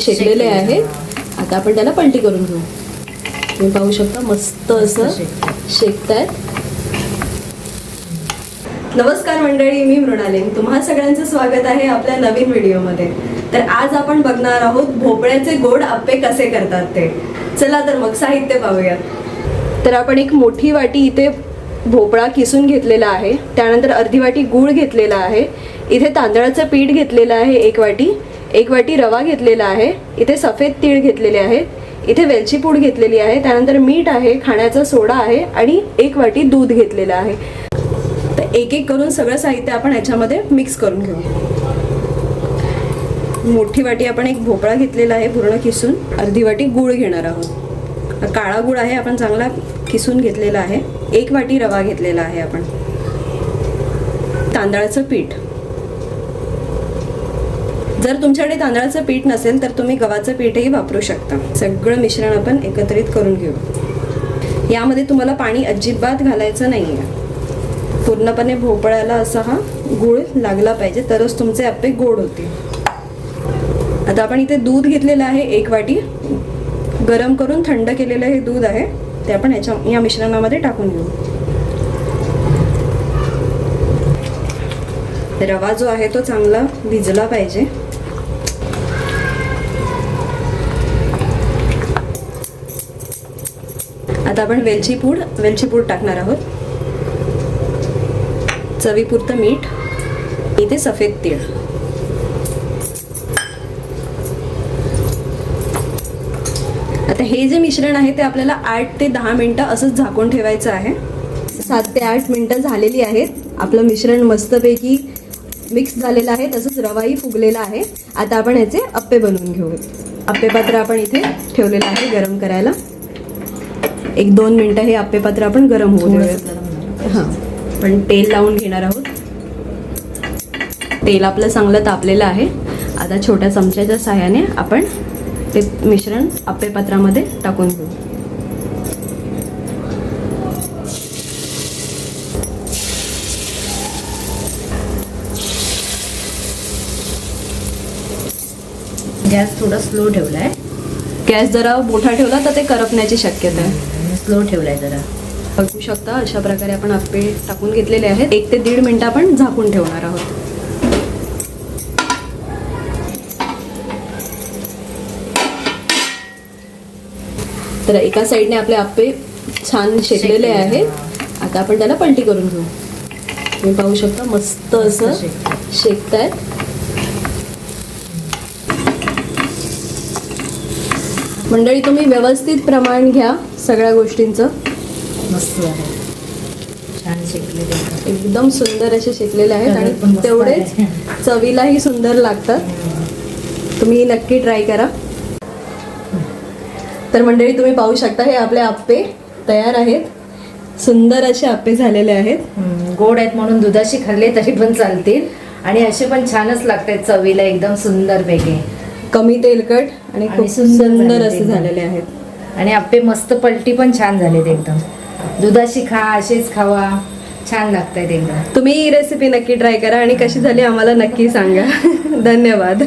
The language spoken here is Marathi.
शेकलेले आहेत. आता आपण त्याला पलटी करून घेऊ. तुम्ही पाहू शकता मस्त असं शेकतायत. नमस्कार मंडळी मी मृणाली. तुम्हा सगळ्यांचं स्वागत आहे आपल्या नवीन व्हिडिओमध्ये. तर आज आपण बघणार आहोत भोपळ्याचे गोड आप्पे कसे करतात ते. चला तर मग साहित्य पाहूया. तर आपण एक मोठी वाटी इथे भोपळा किसून घेतलेला आहे. त्यानंतर अर्धी वाटी गूळ घेतलेला आहे. इथे तांदळाचं पीठ घेतलेलं आहे एक वाटी. एक वाटी रवा घेतलेला आहे इथे सफेद तीळ घेतलेले आहेत इथे वेलची पूड घेतलेली आहे त्यानंतर मीठ आहे खाण्याचा सोडा आहे आणि एक वाटी दूध घेतलेलं आहे. तर एक एक करून सगळं साहित्य आपण याच्यामध्ये मिक्स करून घेऊ. मोठी वाटी आपण एक भोपळा घेतलेला आहे पूर्ण किसून अर्धी वाटी गूळ घेणार आहोत. काळा गूळ आहे आपण चांगला किसून घेतलेला आहे. एक वाटी रवा घेतलेला आहे आपण. तांदळाचं पीठ. जर तुमच्याकडे तांदळाचं पीठ नसेल तर तुम्ही गव्हाचं पीठही वापरू शकता. सगळं मिश्रण आपण एकत्रित करून घेऊ. यामध्ये तुम्हाला पाणी अजिबात घालायचं नाही आहे पूर्णपणे भोपळ्याला असा हा गूळ लागला पाहिजे तरच तुमचे आपे गोड होतील. आता आपण इथे दूध घेतलेलं आहे एक वाटी. गरम करून थंड केलेलं हे दूध आहे ते आपण याच्या या मिश्रणामध्ये टाकून घेऊ. रवा जो आहे तो चांगला भिजला पाहिजे. आता आपण वेलची पूड वेलची पूड टाकणार आहोत. चवीपुरतं मीठ इथे सफेद तीळ. आता हे जे मिश्रण आहे ते आपल्याला आठ ते दहा मिनटं असंच झाकून ठेवायचं आहे. सात ते आठ मिनटं झालेली आहेत. आपलं मिश्रण मस्तपैकी मिक्स झालेलं आहे तसंच रवाही फुगलेला आहे. आता आपण ह्याचे अप्पे बनवून घेऊ अप्पे पात्र आपण इथे ठेवलेलं आहे गरम करायला. एक दोन मिनटं हे अप्पे पात्र आपण गरम होऊ देऊया हां. पण तेल लावून घेणार आहोत. तेल आपलं चांगलं तापलेलं आहे. आता छोट्या चमच्याच्या साह्याने आपण ते मिश्रण अप्पे पात्रामध्ये टाकून घेऊ. गॅस थोडा स्लो ठेवलाय. गॅस जरा मोठा ठेवला तर ते करपण्याची शक्यता आहे. स्लो ठेवलाय जरा. बघू शकता अशा प्रकारे आपण अप्पे टाकून घेतलेले आहेत. एक ते दीड मिनिट आपण झाकून ठेवणार आहोत. तर एका साईडने आपले अप्पे छान शेकलेले आहेत. आता आपण त्याला पलटी करून घेऊ. तुम्ही पाहू शकता मस्त असं शेकतायत. मंडळी तुम्ही व्यवस्थित प्रमाण घ्या सगळ्या गोष्टींचं. मस्त आहे. छान शेकले ते एकदम सुंदर असे शेकलेले आहेत आणि तेवढेच. चवीलाही सुंदर लागतात. तुम्ही नक्की ट्राय करा. तर मंडळी तुम्ही पाहू शकता हे आपले आप्पे तयार आहेत. सुंदर असे आप्पे झालेले आहेत. गोड आहेत म्हणून दुधाशी खाल्ले तरी पण चालतील. आणि असे पण छानच लागतात चवीला एकदम सुंदर पैकी कमी तेलकट आणि खूप सुंदर असे. झालेले आहेत. आणि आप्पे मस्त पलटी पण छान झालेत एकदम. दुधाशी खा असेच खावा. छान लागतायत एकदम. तुम्ही ही रेसिपी नक्की ट्राय करा आणि कशी झाली आम्हाला नक्की सांगा. धन्यवाद.